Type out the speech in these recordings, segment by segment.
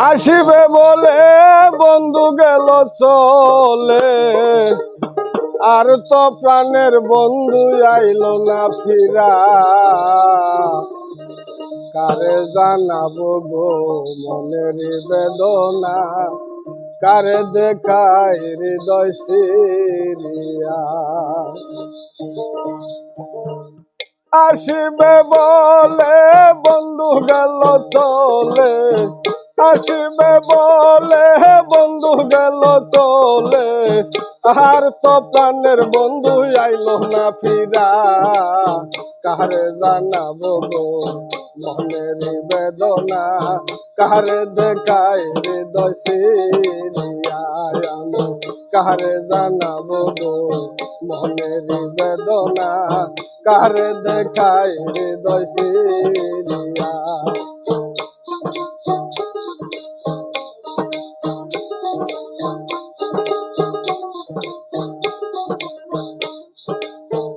আসিবে বলে বন্ধু গেল চলে। আর তো প্রাণের বন্ধু আইলো না ফিরা। কারে জানাব গো মনের বেদনা? কারে দেখাই হৃদয় সিরিয়া? আসিবে বলে বন্ধু গেল চলে। আসিবে বলে বন্ধু গেল চলে। আর তো প্রাণের বন্ধু আইলো না ফিরা। কারে জানাব গো মনের বেদনা? কারে দেখাই হৃদয় আমি কারে জানাব গো মনের বেদনা? কারে দেখাই হৃদয়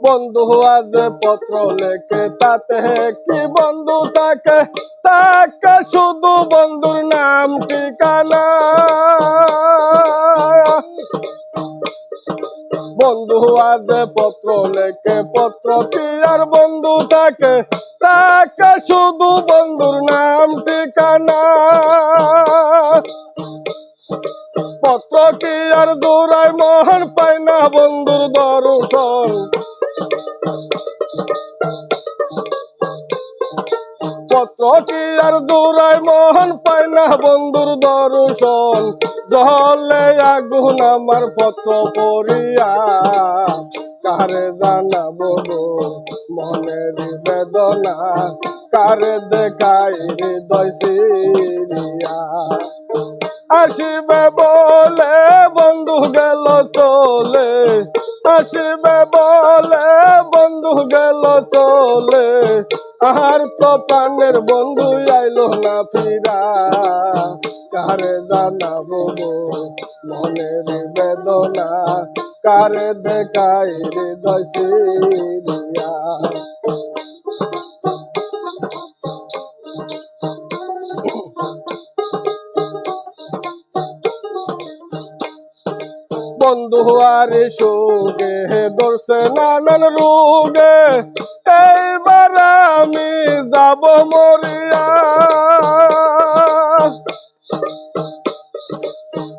বন্ধু আজ পত্র লেখে, তাতে কি বন্ধু তাকে? তাকে শুধু বন্ধুর নাম, ঠিকানা। বন্ধু আজ পত্র লেখে, পত্র আর বন্ধু তাকে? তাকে শুধু বন্ধুর নাম, ঠিকানা। পত্র কি আর দূরায় মহান পায় না বন্ধুর দর্শন? পত্র কি আর দূরায় মহান পায় না বন্ধুর দর্শন। জলে আগুন আমার পত্র পড়িয়া, কারে জানাব মনের বেদনা? কারে দেখাই হৃদয় আসিবে বলে বন্ধু গেল চলে, আসিবে বলে বন্ধু গেল চলে। আর প্রাণের বন্ধু আইলো না ফিরা। কারে জানাব মনের বেদনা? কারে দেখাই হৃদয় আরে সোগে দর্শে নানান রোগে। এইবার আমি যাব মরিয়া।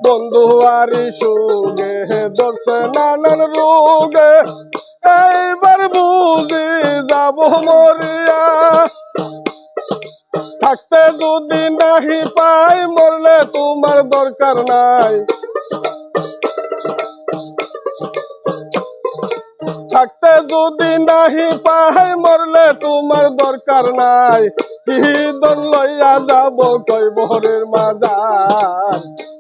বন্ধু আরে সোগে দর্শে নানান রোগে। এইবার বুঝি যাব মরিয়া। থাকতে যদি নাহি পাই, মরলে তোমার দরকার নাই। থাকতে যদি নাহি পাহাই মরলে তোমার দরকার নাই। কি দল লইয়া যাব কই বহরের মাজার?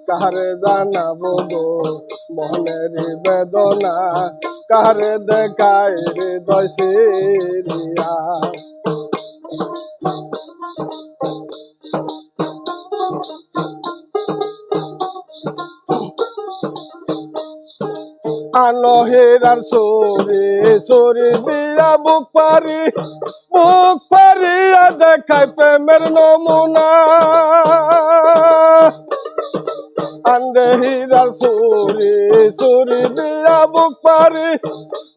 কারে জানাব গো মনের বেদনা? কারে দেখাই হৃদয় সিরিয়া? আনো হেরার চোরে চোরে দিয়া বুক পারি বুক পারিয়া দেখায় প্রেমের নমুনা। আন্ডে হীরার চোরে চোরে দিয়া বুক পারি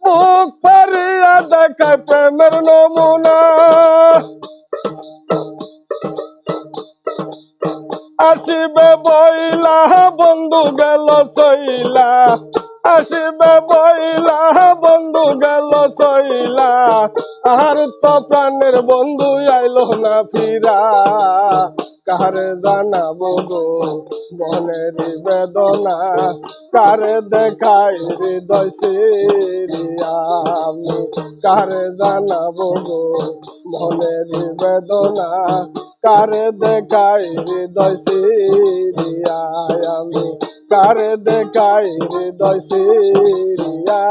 বুক পারিয়া দেখায় প্রেমের নমুনা। আসিবে বইলা, বন্ধু গেল চইলা আসিবে বইলা বন্ধু গেল চইলা। আর তো প্রাণের বন্ধু আইলো না ফিরা। কারে জানাব গো মনের বেদনা, কারে দেখাই হৃদয় আমি কারে জানাব গো মনের বেদনা, কারে দেখাই হৃদয় আমি কারে দেখায় হৃদয় সিরিয়া।